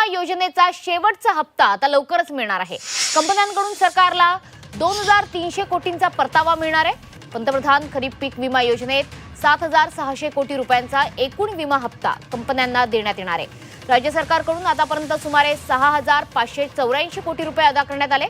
विमा योजनेचा शेवटचा हप्ता आता लवकरच मिळणार आहे. कंपन्यांकडून सरकारला दोन हजार तीनशे कोटींचा परतावा मिळणार आहे. पंतप्रधान खरीप पीक विमा योजनेत सात हजार सहाशे कोटी रुपयांचा एकूण विमा हप्ता कंपन्यांना देण्यात येणार आहे. राज्य सरकारकडून आतापर्यंत सुमारे सहा हजार पाचशे चौऱ्याऐंशी कोटी रुपये अदा करण्यात आले.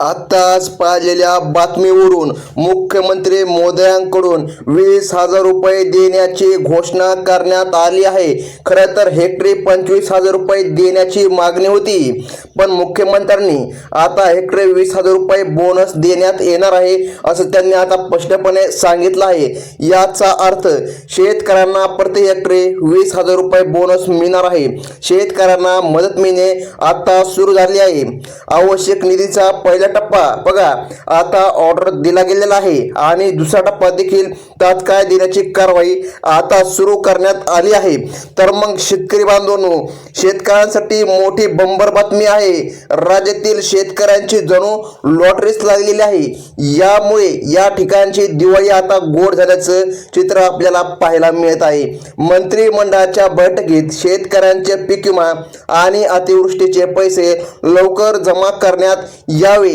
आत्ताच पाहिलेल्या बातमीवरून मुख्यमंत्री मोदयांकडून वीस हजार रुपये देण्याची घोषणा करण्यात आली आहे. खरं तर हेक्टरी पंचवीस हजार रुपये देण्याची मागणी होती. पण मुख्यमंत्र्यांनी आता हेक्टरी वीस हजार रुपये बोनस देण्यात येणार आहे असं त्यांनी आता स्पष्टपणे सांगितलं आहे. याचा अर्थ शेतकऱ्यांना प्रति हेक्टरी वीस हजार रुपये बोनस मिळणार आहे. शेतकऱ्यांना मदत मिळणे आता सुरू झाली आहे. आवश्यक निधीचा पहिला टप्पा बघा आता ऑर्डर दिला गेलेला आहे. आणि दुसरा टप्पा देखील तात्काळ देण्याची कारवाई आता सुरू करण्यात आली आहे. तर मग शेतकरी बांधवांनो शेतकऱ्यांसाठी मोठी बंबर बातमी आहे. राज्यातील शेतकऱ्यांची जणू लॉटरीच लागलेली आहे. यामुळे या ठिकाणची दिवाळी आता गोड झाल्याचं चित्र आपल्याला पाहायला मिळत आहे. मंत्रिमंडळाच्या बैठकीत शेतकऱ्यांचे पीक विमा आणि अतिवृष्टीचे पैसे लवकर जमा करण्यात यावे.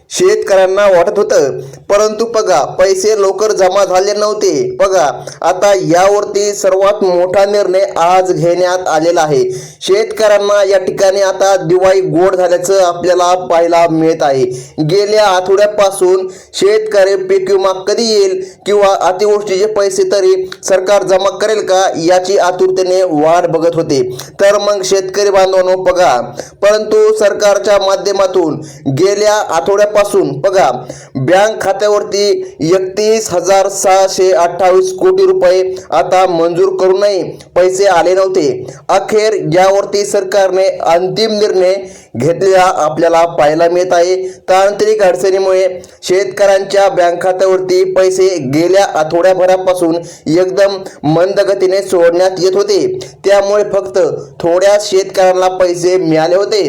शेतकऱ्यांना वाटत होतं. परंतु बघा पैसे लवकर जमा झाले नव्हते. बघा आता यावरती सर्वात मोठा निर्णय आज घेण्यात आलेला आहे. शेतकऱ्यांना या ठिकाणी आता दिवाळी गोड झाल्याचं आपल्याला पाहायला मिळत आहे. गेल्या आठवड्यापासून शेतकरी पीक विमा कधी येईल किंवा अतिवृष्टीचे पैसे तरी सरकार जमा करेल का याची आतुरतेने वाट बघत होते. तर मग शेतकरी बांधवांनो बघा परंतु सरकारच्या माध्यमातून गेल्या आठवड्यापासून बघा बँक खात्यावरती एकतीस हजार सहाशे अठ्ठावीस कोटी रुपये आता मंजूर करूनही पैसे आले नव्हते. अखेर यावरती सरकारने अंतिम निर्णय घेतलेला आपल्याला पाहायला मिळत आहे. तांत्रिक अडचणीमुळे शेतकऱ्यांच्या बँक खात्यावरती पैसे गेल्या आठवड्याभरापासून एकदम मंद गतीने सोडण्यात येत होते. त्यामुळे फक्त थोड्या शेतकऱ्यांना पैसे मिळाले होते.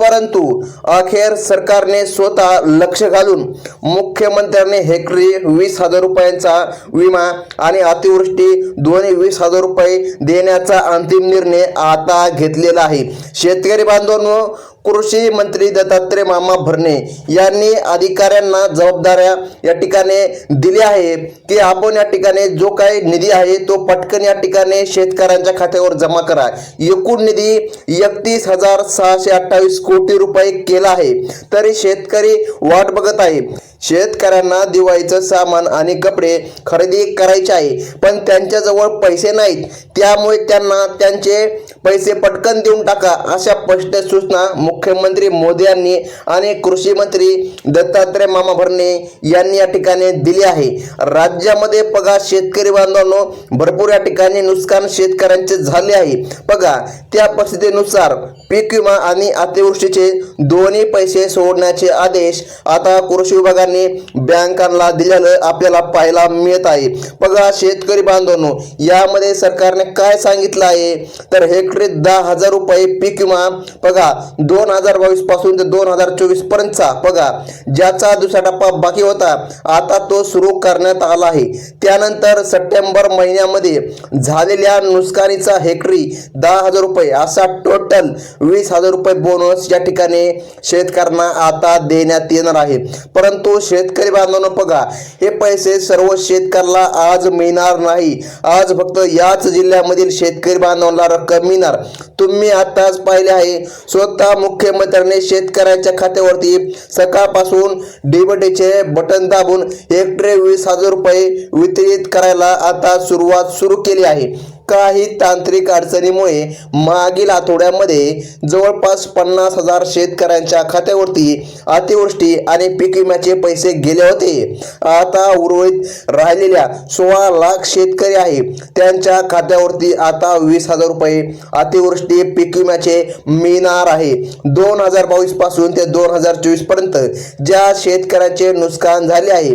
परंतु अखेर सरकारने स्वतः लक्ष घालून मुख्यमंत्र्यांनी हेक्टरी वीस हजार रुपयांचा विमा आणि अतिवृष्टी दोन्ही वीस हजार रुपये देण्याचा अंतिम निर्णय आता घेतलेला आहे. शेतकरी बांधवांनो कृषी मंत्री दत्तात्रय मामा भरणे यांनी अधिकाऱ्यांना जबाबदाऱ्या या ठिकाणी दिल्या आहे की आपण या ठिकाणी जो काही निधी आहे तो पटकन या ठिकाणी शेतकऱ्यांच्या खात्यावर जमा करा. एकूण निधी एकतीस हजार सहाशे अठ्ठावीस कोटी रुपये केला आहे. तरी शेतकरी वाट बघत आहे. शेतकऱ्यांना दिवाळीचं सामान आणि कपडे खरेदी करायचे आहे पण त्यांच्याजवळ पैसे नाहीत. त्यामुळे त्यांना त्यांचे पैसे पटकन देऊन टाका अशा स्पष्ट सूचना मुख्यमंत्री मोदी यांनी आणि कृषी मंत्री दत्तात्रय मामा भरणे यांनी या ठिकाणी दिली आहे. राज्यामध्ये बघा शेतकरी बांधवांनो भरपूर या ठिकाणी नुकसान शेतकऱ्यांचे झाले आहे. बघा त्या परिस्थितीनुसार पीक विमा आणि अतिवृष्टीचे दोन्ही पैसे सोडण्याचे आदेश आता कृषी विभागाने बँकांना दिलेलं आपल्याला पाहायला मिळत आहे. बघा शेतकरी बांधवांनो यामध्ये सरकारने काय सांगितलं आहे? तर हेक्टरी दहा हजार रुपये पीक विमा बघा दोन दोन हजार बावीसपासून ते दोन हजार चोवीस पर्यंतचा बघा ज्याचा दुसरा टप्पा बाकी होता आता तो सुरू करण्यात आला आहे. त्यानंतर सप्टेंबर महिन्यामध्ये झालेल्या नुकसानीचा हेक्टरी दहा हजार रुपये असा टोटल वीस हजार रुपये बोनस या ठिकाणी शेतकऱ्यांना आता देण्यात येणार आहे. परंतु शेतकरी बांधवांनो बघा हे पैसे सर्व शेतकऱ्याला आज मिळणार नाही. आज फक्त याच जिल्ह्यामधील शेतकरी बांधवांना रक्कम मिळणार. तुम्ही आताच पाहिले आहे स्वतः मुख्यमंत्र्यांनी शेतकऱ्यांच्या खात्यावरती सकाळपासून डीबीटीचे बटन दाबून हेक्टरी वीस हजार रुपये वितरित करायला आता सुरुवात सुरू केली आहे. काही तांत्रिक अडचणीमुळे मागील आठवड्यामध्ये जवळपास पन्नास हजार शेतकऱ्यांच्या खात्यावरती अतिवृष्टी आणि पीक विम्याचे पैसे गेले होते. आता उर्वरित राहिलेल्या सोळा लाख शेतकरी आहे त्यांच्या खात्यावरती आता वीस हजार रुपये अतिवृष्टी पीक विम्याचे मिळणार आहे. दोन हजार बावीसपासून ते दोन हजार चोवीसपर्यंत ज्या शेतकऱ्यांचे नुकसान झाले आहे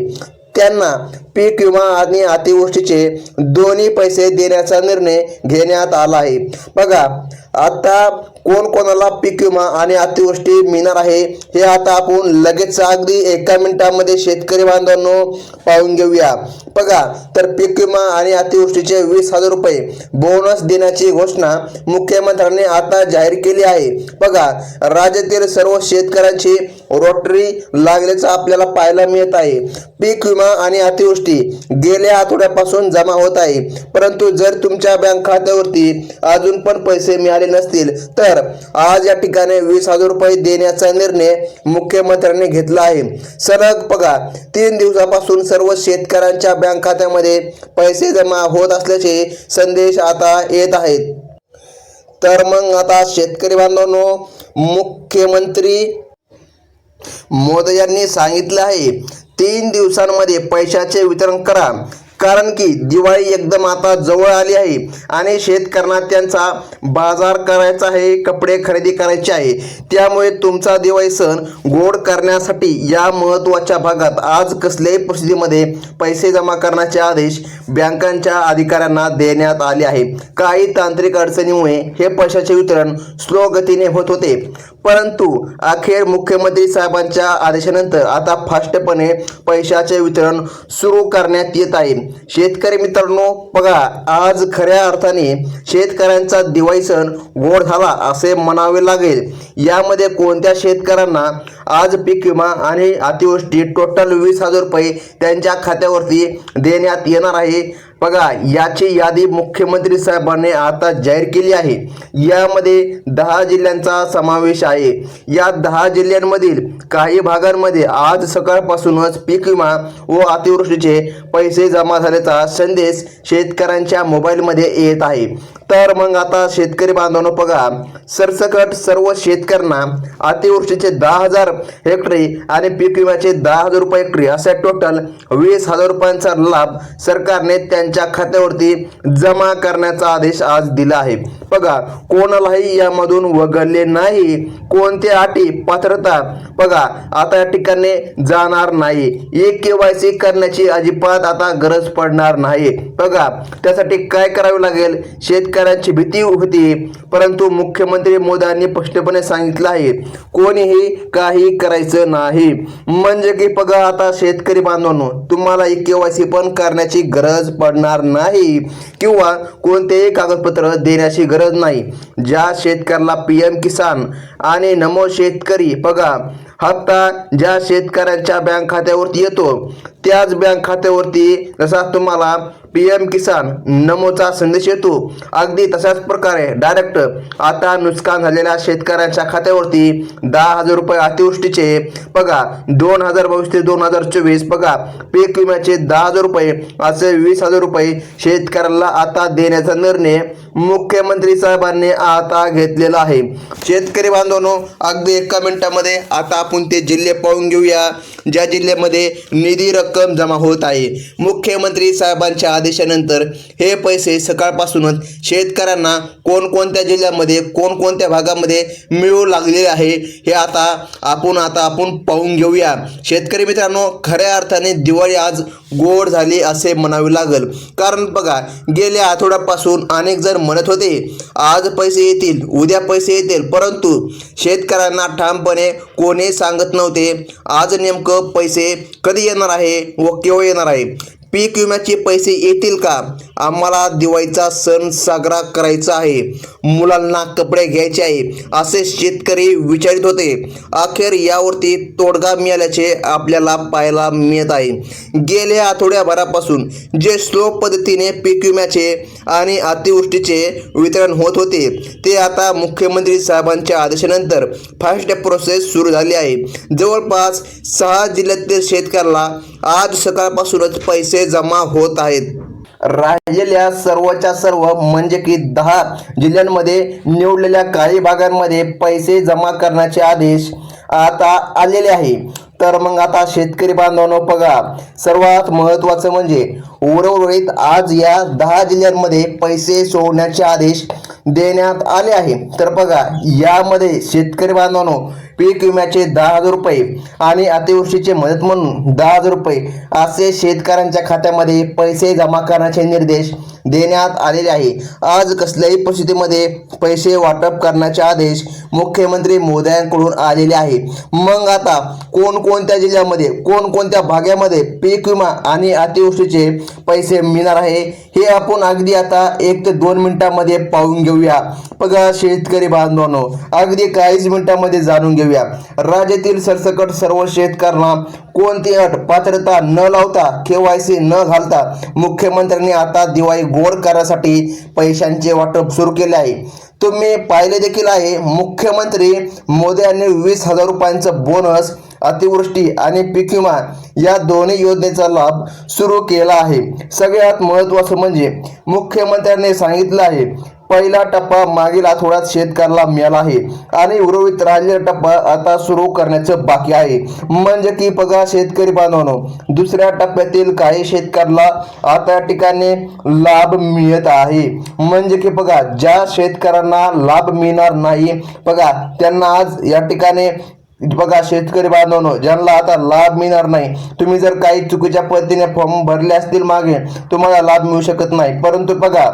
त्यांना पीक विमा आणि अतिवृष्टीचे दोन्ही पैसे देण्याचा निर्णय घेण्यात आला आहे. बघा आता कोण कोणाला पीक विमा आणि अतिवृष्टी मिळणार आहे हे आता आपण लगेच अगदी एका मिनिटामध्ये शेतकरी बांधवांनो पाहून घेऊया. बघा तर पीक विमा आणि अतिवृष्टीचे वीस हजार रुपये बोनस देण्याची घोषणा मुख्यमंत्र्यांनी आता जाहीर केली आहे. बघा राज्यातील सर्व शेतकऱ्यांची रोटरी लागल्याचं आपल्याला पाहायला मिळत आहे. पीक विमा आणि अतिवृष्टी गेल्या आठवड्यापासून जमा होत आहे. परंतु जर तुमच्या बँक खात्यावरती अजून पण पैसे मिळाले नसतील तर आज या ठिकाणी वीस हजार रुपये देण्याचा निर्णय मुख्यमंत्र्यांनी घेतला आहे. सलग बघा तीन दिवसापासून सर्व शेतकऱ्यांच्या बँक खात्यामध्ये पैसे जमा होत असल्याचे संदेश आता येत आहेत. तर मग आता शेतकरी बांधवांनो मुख्यमंत्री मोदी यांनी सांगितलं आहे तीन दिवसांमध्ये पैशाचे वितरण करा. कारण की दिवाळी एकदम आता जवळ आली आहे आणि शेतकऱ्यांना त्यांचा बाजार करायचा आहे कपडे खरेदी करायचे आहे. त्यामुळे तुमचा दिवाळी सण गोड करण्यासाठी या महत्त्वाच्या भागात आज कसल्याही परिस्थितीमध्ये पैसे जमा करण्याचे आदेश बँकांच्या अधिकाऱ्यांना देण्यात आले आहे. काही तांत्रिक अडचणीमुळे हे पैशाचे वितरण स्लो गतीने होत होते. परंतु अखेर मुख्यमंत्री साहेबांच्या आदेशानंतर आता फास्टपणे पैशाचे वितरण सुरू करण्यात येत आहे. शेतकरी मित्रांनो बघा आज खऱ्या अर्थाने शेतकऱ्यांचा दिवाळी सण गोड झाला असे म्हणावे लागेल. यामध्ये कोणत्या शेतकऱ्यांना आज पीक विमा आणि अतिवृष्टी टोटल वीस हजार रुपये त्यांच्या खात्यावरती देण्यात येणार आहे? बघा याची यादी मुख्यमंत्री साहेबांनी आता जाहीर केली आहे. यामध्ये दहा जिल्ह्यांचा समावेश आहे. या दहा जिल्ह्यांमधील काही भागांमध्ये आज सकाळपासूनच पीक विमा व अतिवृष्टीचे पैसे जमा झाल्याचा संदेश शेतकऱ्यांच्या मोबाईलमध्ये येत आहे. तर मग आता शेतकरी बांधवांनो बघा सरसकट सर्व शेतकऱ्यांना अतिवृष्टीचे दहा हजार हेक्टरी आणि पीक विम्याचे दहा हजार रुपये हेक्टरी असे टोटल वीस हजार रुपयांचा लाभ सरकारने त्यांच्या खात्यावरती जमा करण्याचा आदेश आज दिला आहे. बघा कोणालाही यामधून वगळले नाही. कोणत्या अटी पात्रता? बघा आता या ठिकाणी जाणार नाही. एक केवायसी करण्याची अजिबात आता गरज पडणार नाही. बघा त्यासाठी काय करावे लागेल? शेतकऱ्यांची भीती होती परंतु मुख्यमंत्री मोदींनी स्पष्टपणे सांगितलं आहे कोणीही काही करायचं नाही. म्हणजे की बघा आता शेतकरी बांधवांनो तुम्हाला एक केवायसी पण करण्याची गरज पडणार नाही किंवा कोणतेही कागदपत्र देण्याची गरज नाही. ज्या शेतकऱ्याला पी एम किसान आणि नमो शेतकरी बघा हप्ता ज्या शेतकऱ्यांच्या बँक खात्यावरती येतो त्याच बँक खात्यावरती जसा तुम्हाला पी एम किसान नमोचा संदेश येतो अगदी तशाच प्रकारे डायरेक्ट आता नुकसान झालेल्या शेतकऱ्यांच्या खात्यावरती दहा हजार रुपये अतिवृष्टीचे बघा दोन हजार बावीस ते दोन हजार चोवीस बघा पीक विम्याचे दहा हजार रुपये असे वीस हजार रुपये शेतकऱ्याला आता देण्याचा निर्णय मुख्यमंत्री साहेबांनी आता घेतलेला आहे. शेतकरी बांधवांनो अगदी एका मिनिटामध्ये आता आपण ते जिल्हे पाहून घेऊया ज्या जिल्ह्यामध्ये निधी रक्कम जमा होत आहे. मुख्यमंत्री साहेबांच्या आदेशानंतर हे पैसे सकाळपासूनच शेतकऱ्यांना कोणकोणत्या जिल्ह्यामध्ये कोणकोणत्या भागामध्ये मिळू लागलेले आहे हे आता आपण आता आपण पाहून घेऊया. शेतकरी मित्रांनो खऱ्या अर्थाने दिवाळी आज गोड झाली असे म्हणावे लागेल. कारण बघा गेल्या आठवड्यापासून अनेक जण म्हणत होते आज पैसे येतील उद्या पैसे येतील. परंतु शेतकऱ्यांना ठामपणे कोणी सांगत नव्हते आज नेमकं पैसे कधी येणार आहे व केव्हा येणार आहे? पीक विम्याचे पैसे येतील का? आम्हाला दिवाळीचा सण साजरा करायचा आहे. मुलांना कपडे घ्यायचे आहे असे शेतकरी विचारित होते. अखेर यावरती तोडगा मिळाल्याचे आपल्याला पाहायला मिळत आहे. गेल्या आठवड्याभरापासून जे स्लो पद्धतीने पीक विम्याचे आणि अतिवृष्टीचे वितरण होत होते ते आता मुख्यमंत्री साहेबांच्या आदेशानंतर फास्ट प्रोसेस सुरू झाली आहे. जवळपास सहा जिल्ह्यातील शेतकऱ्याला आज सकाळपासूनच पैसे जमा होत आहेत. राहिलेल्या सर्वच्या सर्व म्हणजे की दहा जिल्ह्यांमध्ये निवडलेल्या काही भागांमध्ये पैसे जमा करण्याचे आदेश आता आलेले आहे. तर मग आता शेतकरी बांधवांनो बघा सर्वात महत्वाचं म्हणजे उर्वरित आज या दहा जिल्ह्यांमध्ये पैसे सोडण्याचे आदेश देण्यात आले आहे. तर बघा यामध्ये शेतकरी बांधवांनो पीक विम्याचे दहा हजार रुपये आणि अतिवृष्टीचे मदत म्हणून दहा हजार रुपये असे शेतकऱ्यांच्या खात्यामध्ये पैसे जमा करण्याचे निर्देश देण्यात आलेले आहे. आज कसल्याही परिस्थितीमध्ये पैसे वाटप करण्याचे आदेश मुख्यमंत्री मोदयांकडून आलेले आहे. मग आता कोणकोणत्या जिल्ह्यामध्ये कोणकोणत्या भागामध्ये पीक विमा आणि अतिवृष्टीचे पैसे मिळणार आहे हे आपण अगदी आता एक ते दोन मिनिटांमध्ये पाहून घेऊया. बघा शेतकरी बांधवांनो अगदी काहीच मिनिटांमध्ये जाणून घेऊ घेऊया. राज्यातील सरसकट सर्व शेतकऱ्यांना कोणती अट पात्रता न लावता केवायसी न घालता मुख्यमंत्र्यांनी आता दिवाळी गोड करण्यासाठी पैशांचे वाटप सुरू केले आहे. तुम्ही पाहिले देखील आहे मुख्यमंत्री मोदी यांनी वीस हजार रुपयांचं बोनस अतिवृष्टी आणि पीक विमा या दोन्ही योजनेचा लाभ सुरू केला आहे. सगळ्यात महत्त्वाचं म्हणजे मुख्यमंत्र्यांनी सांगितलं आहे पहिला टप्पा मागील आठवड्यात शेतकऱ्याला मिळाला आहे. आणि उर्वरित राहिलेला टप्पा आता सुरू करण्याचं बाकी आहे. म्हणजे की बघा शेतकरी बांधवांनो दुसऱ्या टप्प्यातील काही शेतकऱ्याला आता या ठिकाणी लाभ मिळत आहे. म्हणजे की बघा ज्या शेतकऱ्यांना लाभ मिळणार नाही बघा त्यांना आज या ठिकाणी बघा शेतकरी बांधवांनो ज्यांना आता लाभ मिळणार नाही. तुम्ही जर काही चुकीच्या पद्धतीने फॉर्म भरले असतील मागे तुम्हाला लाभ मिळू शकत नाही. परंतु बघा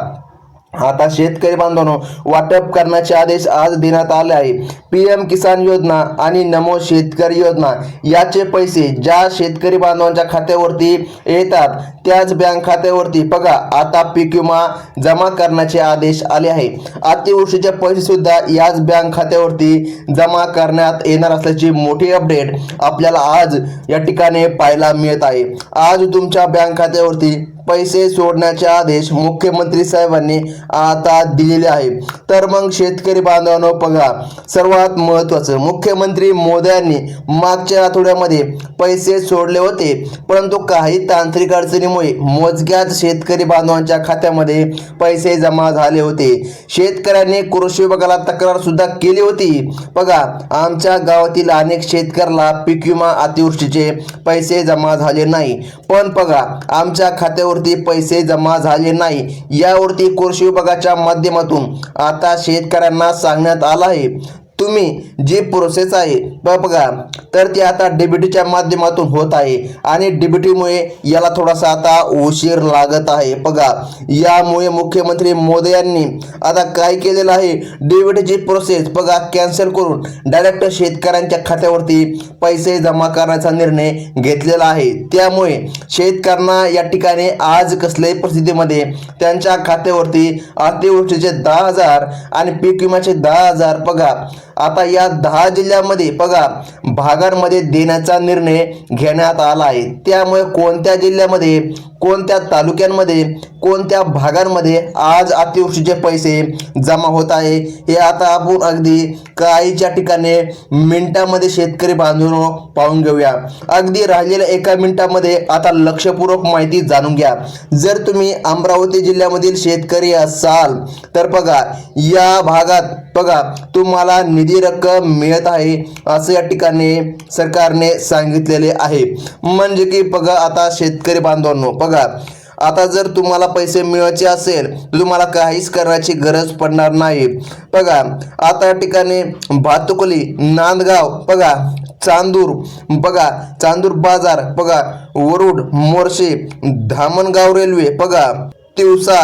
आता शेतकरी बांधवांनो वाटप करण्याचे आदेश आज देण्यात आले आहे. पी एम किसान योजना आणि नमो शेतकरी योजना याचे पैसे ज्या शेतकरी बांधवांच्या खात्यावरती येतात त्याच बँक खात्यावरती बघा. आता पीक विमा जमा करण्याचे आदेश आले आहे. अतिवृष्टीचे पैसे सुद्धा याच बँक खात्यावरती जमा करण्यात येणार असल्याची मोठी अपडेट आपल्याला आज या ठिकाणी पाहायला मिळत आहे. आज तुमच्या बँक खात्यावरती पैसे सोडण्याचे आदेश मुख्यमंत्री साहेबांनी आता दिलेले आहे तर मग शेतकरी बांधवांनो बघा सर्वात महत्त्वाचं मुख्यमंत्री मोदयांनी मागच्या आठवड्यामध्ये पैसे सोडले होते परंतु काही तांत्रिक अडचणीमुळे मोजक्याच शेतकरी बांधवांच्या खात्यामध्ये पैसे जमा झाले होते. शेतकऱ्यांनी कृषी विभागाला तक्रार सुद्धा केली होती. बघा आमच्या गावातील अनेक शेतकऱ्याला पीक विमा अतिवृष्टीचे पैसे जमा झाले नाही. पण बघा आमच्या खात्यावरती पैसे जमा झाले नाही. यावरती कृषी विभागाच्या माध्यमातून आता शेतकऱ्यांना सांगण्यात आलं आहे. तुम्ही जी प्रोसेस आहे बघा तर ती आता डेबिटीच्या माध्यमातून होत आहे. आणि डेबिटीमुळे याला थोडासा आता उशीर लागत आहे. बघा यामुळे मुख्यमंत्री मोदी यांनी आता काय केलेलं आहे? डीबीटीची प्रोसेस बघा कॅन्सल करून डायरेक्ट शेतकऱ्यांच्या खात्यावरती पैसे जमा करण्याचा निर्णय घेतलेला आहे. त्यामुळे शेतकऱ्यांना या ठिकाणी आज कसल्याही परिस्थितीमध्ये त्यांच्या खात्यावरती अतिवृष्टीचे दहा हजार आणि पीक विम्याचे दहा हजार बघा आता या दहा जिल्ह्यामध्ये बघा भागांमध्ये देण्याचा निर्णय घेण्यात आला आहे. त्यामुळे कोणत्या जिल्ह्यामध्ये कोणत्या तालुक्यांमध्ये कोणत्या भागांमध्ये आज अतिवृष्टीचे पैसे जमा होत आहे हे आता आपण अगदी काहीच्या ठिकाणी मिनिटामध्ये शेतकरी बांधून पाहून घेऊया. अगदी राहिलेल्या एका मिनिटामध्ये आता लक्षपूर्वक माहिती जाणून घ्या. जर तुम्ही अमरावती जिल्ह्यामधील शेतकरी असाल तर बघा या भागात बघा तुम्हाला निधी रक्कम मिळत आहे असं या ठिकाणी सरकारने सांगितलेले आहे. म्हणजे की बघा आता शेतकरी बांधवांनो बघा आता जर तुम्हाला पैसे मिळवायचे असेल तर तुम्हाला काहीच करण्याची गरज पडणार नाही. बघा आता या ठिकाणी भातुकली नांदगाव बघा चांदूर बघा चांदूर बाजार बघा वरुड मोर्शे धामणगाव रेल्वे बघा तिवसा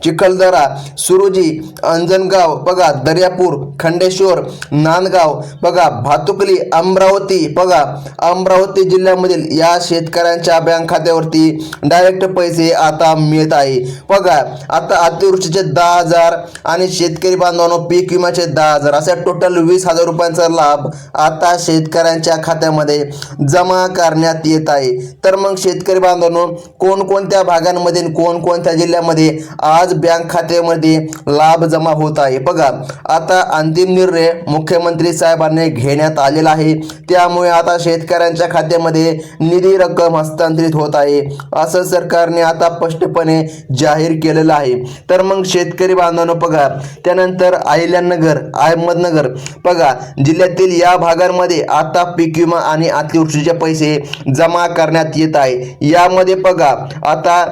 चिखलदरा सुरुजी अंजनगाव बघा दर्यापूर खंडेश्वर नांदगाव बघा भातुकली अमरावती बघा अमरावती जिल्ह्यामधील या शेतकऱ्यांच्या बँक खात्यावरती डायरेक्ट पैसे आता मिळत आहे. बघा आता अतिवृष्टीचे दहा हजार आणि शेतकरी बांधवांनो पीक विम्याचे दहा हजार. अशा टोटल वीस हजार रुपयांचा लाभ आता शेतकऱ्यांच्या खात्यामध्ये जमा करण्यात येत आहे. तर मग शेतकरी बांधवांनो कोणकोणत्या भागांमध्ये कोणकोणत्या जिल्ह्यामध्ये आज बँक खात्यामध्ये लाभ जमा होत आहे. बघा आता अंतिम निर्णय मुख्यमंत्री साहेबांनी घेण्यात आलेला आहे. त्यामुळे आता शेतकऱ्यांच्या खात्यामध्ये निधी रक्कम हस्तांतरित होत आहे. असं सरकारने आता स्पष्टपणे जाहीर केलेलं आहे. तर मग शेतकरी बांधवांनो बघा त्यानंतर अहिल्यानगर अहमदनगर. बघा जिल्ह्यातील या भागांमध्ये आता पीक विमा आणि अतिवृष्टीचे पैसे जमा करण्यात येत आहे. यामध्ये बघा आता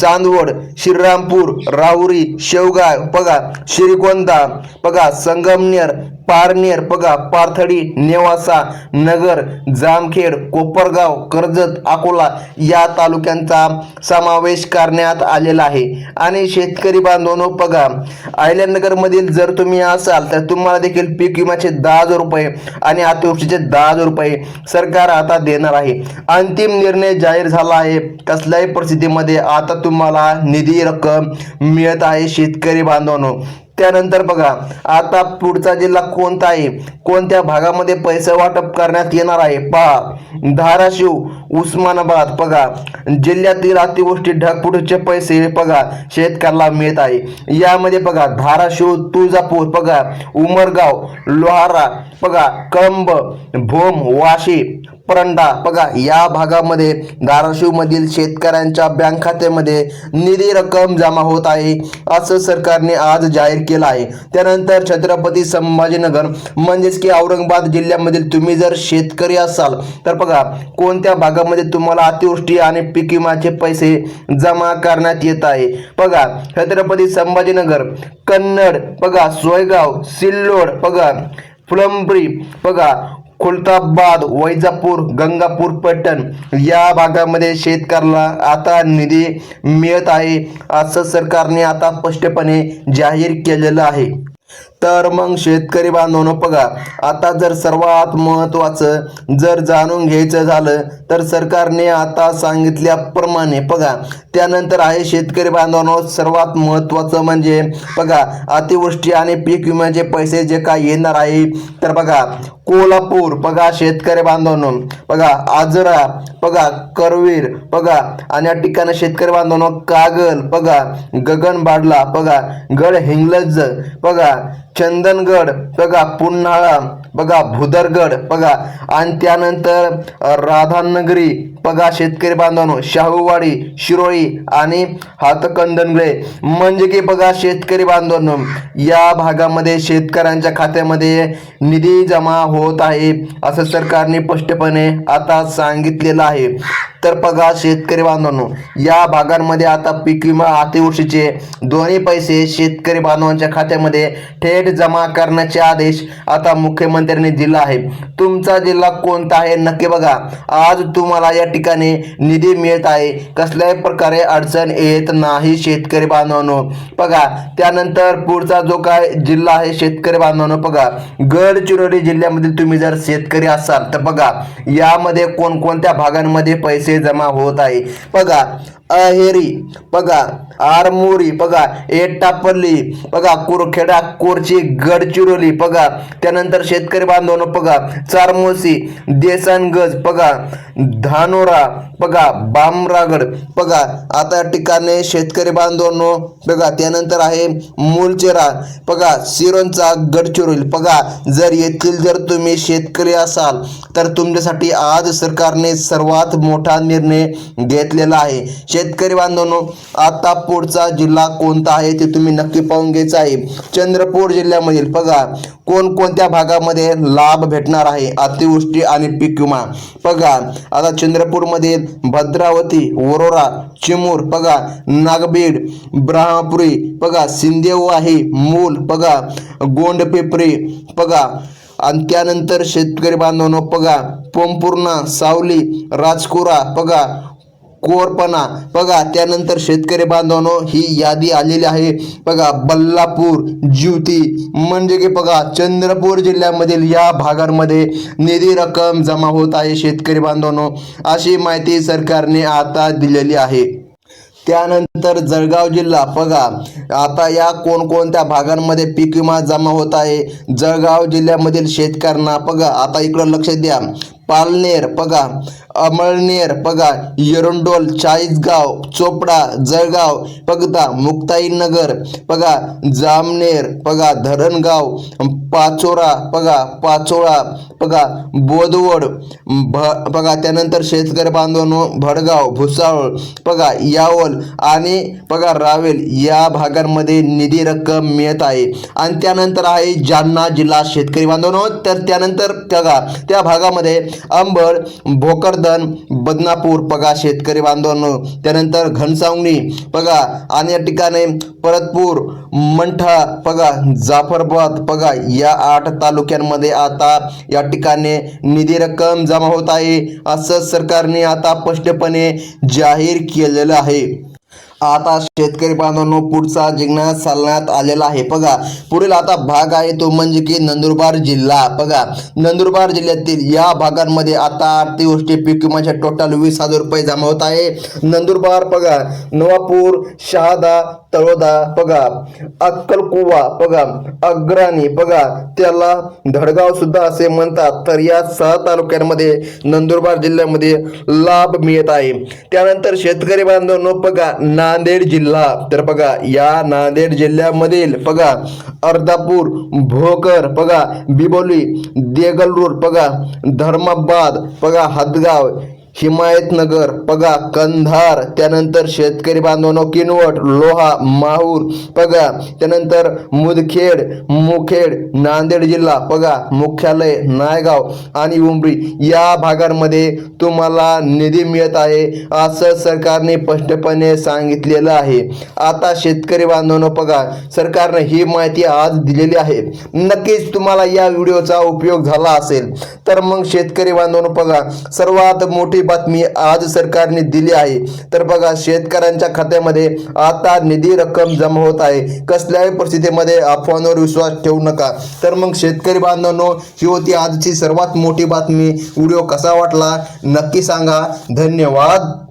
चांदवड श्रीरामपूर राहुरी शेवगाव बघा श्रीगोंदा बघा संगमनेर पारनेर बघा पारथडी नेवासा नगर जामखेड कोपरगाव कर्जत अकोला या तालुक्यांचा समावेश करण्यात आलेला आहे. आणि शेतकरी बांधवांनो बघा अहिल्यानगरमधील जर तुम्ही असाल तर तुम्हाला देखील पीक विम्याचे दहा हजार रुपये आणि अतिवृष्टीचे दहा हजार रुपये सरकार आता देणार आहे. अंतिम निर्णय जाहीर झाला आहे. कसल्याही परिस्थितीमध्ये आता तुम्हाला निधी रक्कम मिळत आहे शेतकरी बांधवांनो. त्यानंतर बघा आता पुढचा जिल्हा कोणता आहे? कोणत्या भागामध्ये पैसे वाटप करण्यात येणार आहे? पहा धाराशिव उस्मानाबाद बघा. जिल्ह्यातील अतिवृष्टी ढगफुटीचे पैसे बघा शेतकऱ्याला मिळत आहे. यामध्ये बघा धाराशिव तुळजापूर बघा उमरगाव लोहारा बघा कळंब भोम वाशी परंडा. बघा या भागामध्ये धाराशिवमधील शेतकऱ्यांच्या बँक खात्यामध्ये निधी रक्कम जमा होत आहे असं सरकारने आज जाहीर केलं आहे. त्यानंतर छत्रपती संभाजीनगर म्हणजेच की औरंगाबाद जिल्ह्यामधील तुम्ही जर शेतकरी असाल तर बघा कोणत्या भागामध्ये तुम्हाला अतिवृष्टी आणि पीक विमाचे पैसे जमा करण्यात येत आहे? बघा छत्रपती संभाजीनगर कन्नड बघा सोयगाव सिल्लोड बघा फुलंब्री बघा खुलताबाद वैजापूर गंगापूर पट्टण या भागामध्ये शेतकऱ्याला आता निधी मिळत आहे असं सरकारने आता स्पष्टपणे जाहीर केलेलं आहे. तर मग शेतकरी बांधवांनो बघा आता जर सर्वात महत्त्वाचं जर जाणून घ्यायचं झालं तर सरकारने आता सांगितल्याप्रमाणे बघा त्यानंतर आहे शेतकरी बांधवांनो सर्वात महत्त्वाचं म्हणजे बघा अतिवृष्टी आणि पीक विम्याचे पैसे जे काय येणार आहे तर बघा कोल्हापूर बघा शेतकरी बांधवांनो बघा आजरा बघा करवीर बघा आणि या ठिकाणी शेतकरी बांधवांनो कागल बघा गगनबाडला बघा गड हिंगलज बघा चंदनगड बघा पुन्हाळा बघा भुदरगड बघा. आणि त्यानंतर राधानगरी बघा शेतकरी बांधवांनो शाहूवाडी शिरोळी आणि हातकंदनगळे म्हणजे की बघा शेतकरी बांधवांनो या भागामध्ये शेतकऱ्यांच्या खात्यामध्ये निधी जमा होत आहे असं सरकारने स्पष्टपणे आता सांगितलेलं आहे. तर बघा शेतकरी बांधवांनो या भागांमध्ये आता पीक विमा अतिवृष्टीचे दोन्ही पैसे शेतकरी बांधवांच्या खात्यामध्ये थेट जमा करण्याचे आदेश आता मुख्यमंत्र्यांनी दिला आहे. तुमचा जिल्हा कोणता आहे नक्की बघा. आज तुम्हाला या ठिकाणी निधी मिळत आहे. कसल्याही प्रकारे अडचण येत नाही शेतकरी बांधवांनो. बघा त्यानंतर पुढचा जो काय जिल्हा आहे शेतकरी बांधवांनो बघा. गडचिरोली जिल्ह्यामध्ये तुम्ही जर शेतकरी असाल तर बघा यामध्ये कोणकोणत्या भागांमध्ये पैसे जमा होत आहे. बघा अहेरी बघा आरमोरी बघा एटापल्ली बघा कुरखेडा कोरची गडचिरोली बघा त्यानंतर शेतकरी बांधवांनो बघा चारमोसी देसानगज बघा धानोरा बघा बामरागड बघा आता ठिकाणे शेतकरी बांधवांनो बघा त्यानंतर आहे मूलचेरा बघा सिरोंचा गडचिरोली बघा जर येथील जर तुम्ही शेतकरी असाल तर तुमच्यासाठी आज सरकारने सर्वात मोठा निर्णय घेतलेला आहे. शेतकरी बांधवांनो आता पुढचा जिल्हा कोणता आहे ते तुम्ही नक्की पाहून घ्यायचं आहे. चंद्रपूर जिल्ह्यामधील बघा कोणकोणत्या भागामध्ये लाभ भेटणार आहे? अतिवृष्टी आणि पीक विमा बघा आता चंद्रपूरमध्ये भद्रावती वरोरा चिमूर बघा नागबीड ब्रह्मपुरी बघा सिंदेवाही मूल बघा गोंडपेपरी बघा आणि त्यानंतर शेतकरी बांधवांनो बघा पोंपूर्णा सावली राजकुरा बघा कोरपणा. बघा त्यानंतर शेतकरी बांधवांनो ही यादी आलेली आहे. बघा बल्लापूर ज्युती. म्हणजे की बघा चंद्रपूर जिल्ह्यामधील या भागांमध्ये निधी रक्कम जमा होत आहे शेतकरी बांधवांनो. अशी माहिती सरकारने आता दिलेली आहे. त्यानंतर जळगाव जिल्हा बघा आता या कोणकोणत्या भागांमध्ये पीक विमा जमा होत आहे? जळगाव जिल्ह्यामधील शेतकऱ्यांना बघा आता इकडं लक्ष द्या. पालनेर पगा अमळनेर पगा येरुंडोल चाळीसगाव चोपडा जळगाव पगता मुक्ताईनगर पगा जामनेर पगा धरणगाव पाचोरा पगा पाचोळा पगा बोदवड भ पगा त्यानंतर शेतकरी बांधवांनो भडगाव भुसावळ पगा यावल आणि पगा रावेल या भागांमध्ये निधी रक्कम मिळत आहे. आणि त्यानंतर आहे जालना जिल्हा शेतकरी बांधवांनो तर त्यानंतर बघा त्या भागामध्ये अंबड भोकरदन बदनापूर बघा शेतकरी बांधवांनो त्यानंतर घनसावंगी बघा आणि या ठिकाणी परतपूर मंठा बघा जाफराबाद बघा या आठ तालुक्यांमध्ये आता या ठिकाणी निधी रक्कम जमा होत आहे. असं सरकारने आता स्पष्टपणे जाहीर केलेलं आहे. आता शेतकरी बांधवांनो पुढचा जिंकण्यात चालण्यात आलेला आहे. बघा पुढील आता भाग आहे तो म्हणजे की नंदुरबार जिल्हा. बघा नंदुरबार जिल्ह्यातील या भागांमध्ये आता अतिवृष्टी पीक विम्याच्या टोटल वीस हजार रुपये जमा होत आहे. नंदुरबार बघा नवापूर शहादा तळोदा बघा अक्कलकुवा बघा अग्राणी बघा त्याला धडगाव सुद्धा असे म्हणतात. तर या सहा तालुक्यांमध्ये नंदुरबार जिल्ह्यामध्ये लाभ मिळत आहे. त्यानंतर शेतकरी बांधवांनो बघा नांदेड जिल्हा. तर बघा या नांदेड जिल्ह्यामधील बघा अर्धापूर भोकर बघा बिबोली देगलूर बघा धर्माबाद बघा हदगाव हिमायतनगर पगा कंधार त्यानंतर शेतकरी बांधवांनो किनवट लोहा माहूर पगा त्यानंतर मुदखेड मुखेड नांदेड जिल्हा पगा मुख्यालय नायगाव आणि उमरी. या भागांमध्ये तुम्हाला निधी मिळत आहे असं सरकारने स्पष्टपणे सांगितलेलं आहे. आता शेतकरी बांधवांनो बघा सरकारने ही माहिती आज दिलेली आहे. नक्कीच तुम्हाला या व्हिडिओचा उपयोग झाला असेल. तर मग शेतकरी बांधवांनो बघा सर्वात मोठी बातमी आज सरकारने दिली आहे. तर बघा शेतकऱ्यांच्या खात्यामध्ये आता निधी रक्कम जमा होत आहे. कसल्याही परिस्थितीमध्ये अफवांवर विश्वास ठेवू नका. तर मग शेतकरी बांधवांनो ही होती आजची सर्वात मोठी बातमी. व्हिडिओ कसा वाटला? नक्की सांगा. धन्यवाद.